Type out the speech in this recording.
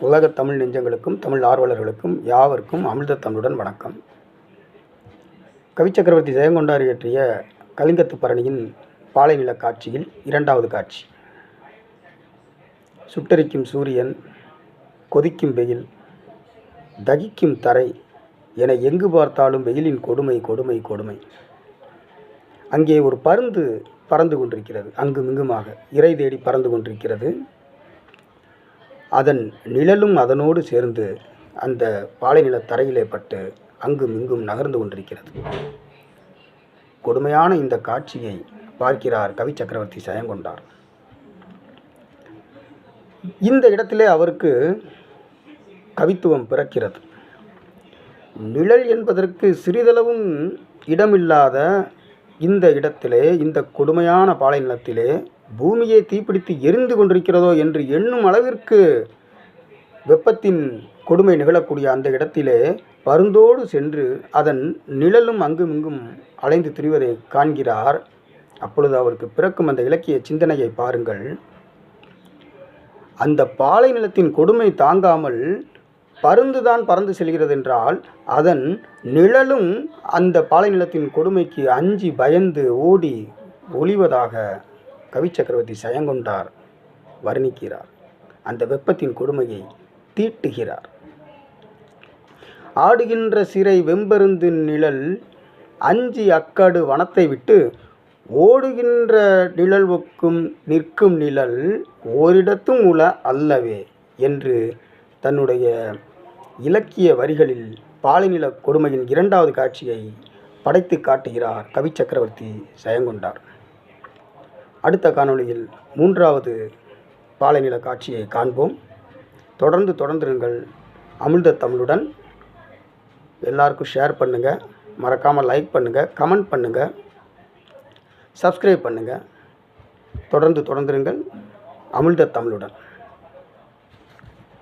உலகத் தமிழ் நெஞ்சங்களுக்கும் தமிழ் ஆர்வலர்களுக்கும் யாவருக்கும் அமிர்த தமிழுடன் வணக்கம். கவிச்சக்கரவர்த்தி ஜெயங்கொண்டார் இயற்றிய கலிங்கத்து பரணியின் பாலைநில காட்சியில் இரண்டாவது காட்சி. சுட்டரிக்கும் சூரியன் கொதிக்கும் வெயில் தகிக்கும் தரை என எங்கு பார்த்தாலும் வெயிலின் கொடுமை கொடுமை கொடுமை. அங்கே ஒரு பருந்து பறந்து கொண்டிருக்கிறது அங்கும் இங்குமாக. இறை தேடி பறந்து கொண்டிருக்கிறது. அதன் நிழலும் அதனோடு சேர்ந்து அந்த பாலைநில தரையிலே பட்டு அங்கும் இங்கும் நகர்ந்து கொண்டிருக்கிறது. கொடுமையான இந்த காட்சியை பார்க்கிறார் கவி சக்கரவர்த்தி சயங்கொண்டார். இந்த இடத்திலே அவருக்கு கவித்துவம் பிறக்கிறது. நிழல் என்பதற்கு சிறிதளவும் இடமில்லாத இந்த இடத்திலே இந்த கொடுமையான பாலைநிலத்திலே பூமியை தீப்பிடித்து எரிந்து கொண்டிருக்கிறதோ என்று எண்ணும் அளவிற்கு வெப்பத்தின் கொடுமை நிகழக்கூடிய அந்த இடத்திலே பருந்தோடு சென்று அதன் நிழலும் அங்கும் இங்கும் அலைந்து திரிவதை காண்கிறார். அப்பொழுது அவருக்கு பிறக்கும் அந்த இலக்கிய சிந்தனையை பாருங்கள். அந்த பாலை நிலத்தின் கொடுமை தாங்காமல் பருந்துதான் பறந்து செல்கிறது என்றால் அதன் நிழலும் அந்த பாலை நிலத்தின் கொடுமைக்கு அஞ்சி பயந்து ஓடி ஒளிவதாக கவிச்சக்கரவர்த்தி சயங்கொண்டார் வர்ணிக்கிறார். அந்த வெப்பத்தின் கொடுமையை தீட்டுகிறார். ஆடுகின்ற சிறை வெம்பருந்து நிழல் அஞ்சி அக்காடு வனத்தை விட்டு ஓடுகின்ற நிழல்வுக்கும் நிற்கும் நிழல் ஓரிடத்தும் உள அல்லவே என்று தன்னுடைய இலக்கிய வரிகளில் பாலைநில கொடுமையின் இரண்டாவது காட்சியை படைத்து காட்டுகிறார் கவி சக்கரவர்த்தி ஜெயங்கொண்டார். அடுத்த காணொளியில் மூன்றாவது பாலைநில காட்சியை காண்போம். தொடர்ந்து தொடர்ந்துருங்கள். அமிர்த தமிழுடன் எல்லாருக்கும் ஷேர் பண்ணுங்கள் மறக்காமல் லைக் பண்ணுங்கள் கமெண்ட் பண்ணுங்கள் சப்ஸ்கிரைப் பண்ணுங்கள் தொடர்ந்து தொடர்ந்துருங்கள். அமிழ்த தமிழுடன்.